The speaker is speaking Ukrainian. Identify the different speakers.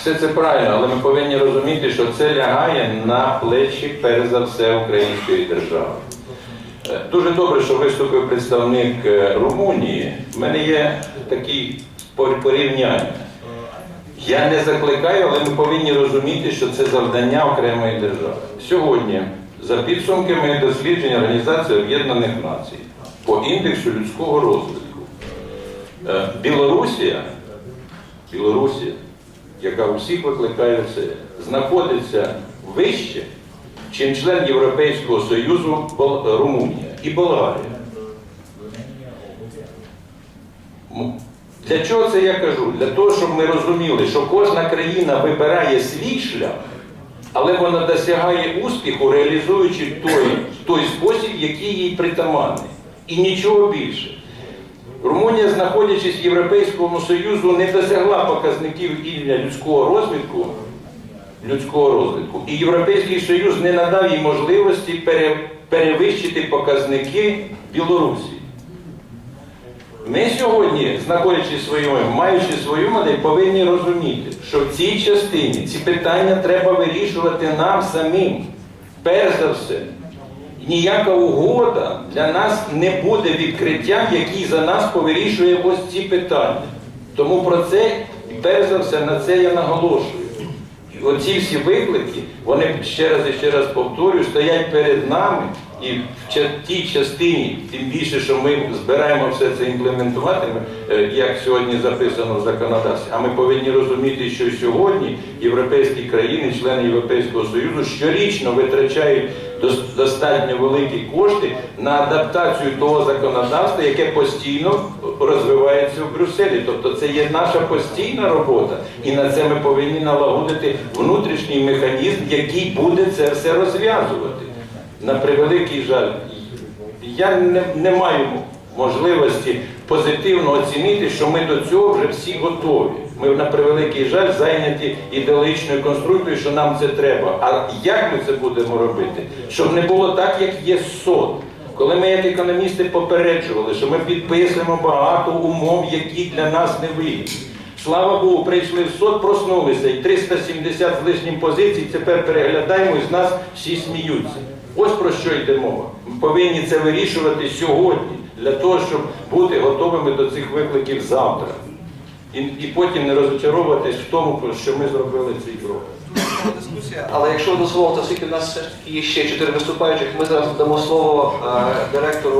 Speaker 1: Все це правильно, але ми повинні розуміти, що це лягає на плечі, перш за все, української держави. Е, Дуже добре, що виступив представник е, Румунії. В мене є такі порівняння. Я не закликаю, але ми повинні розуміти, що це завдання окремої держави. Сьогодні, за підсумками досліджень Організації Об'єднаних Націй по індексу людського розвитку, е, Білорусія, Білорусія, яка усіх викликає знаходиться вище, чим член Європейського Союзу Румунія і Болгарія. Для чого це я кажу? Для того, щоб ми розуміли, що кожна країна вибирає свій шлях, але вона досягає успіху, реалізуючи той, той спосіб, який їй притаманний. І нічого більше. Румунія, знаходячись в Європейському Союзу, не досягла показників рівня людського розвитку, людського розвитку. І Європейський Союз не надав їй можливості пере- перевищити показники Білорусі. Ми сьогодні, знаходячись своєю, маючи свою модель, повинні розуміти, що в цій частині ці питання треба вирішувати нам самим. Перш за все, ніяка угода для нас не буде відкриттям, який за нас повирішує ось ці питання. Тому про це, перш за все, на це я наголошую. Оці всі виклики, вони ще раз і ще раз повторюю, стоять перед нами і в тій частині, тим більше, що ми збираємо все це імплементувати, е, як сьогодні записано в законодавстві. А ми повинні розуміти, що сьогодні європейські країни, члени Європейського Союзу, щорічно витрачають достатньо великі кошти на адаптацію того законодавства, яке постійно розвивається в Брюсселі. Тобто це є наша постійна робота, і на це ми повинні налагодити внутрішній механізм, який буде це все розв'язувати. На превеликий жаль, я не, не маю можливості позитивно оцінити, що ми до цього вже всі готові. Ми на превеликий жаль зайняті ідеологічною конструктою, що нам це треба. А як ми це будемо робити? Щоб не було так, як є СОД. Коли ми, як економісти, попереджували, що ми підписуємо багато умов, які для нас не вигідні. Слава Богу, прийшли в СОД, проснулися, і 370 з лишнім позицій тепер переглядаємо, і з нас всі сміються. Ось про що йде мова. Ми повинні це вирішувати сьогодні, для того, щоб бути готовими до цих викликів завтра. І, і потім не розочаровуватись в тому, що ми зробили цей крок.
Speaker 2: але якщо ви дозволите, оскільки в нас все ж таки є ще чотири виступаючих, ми зараз дамо слово е, директору.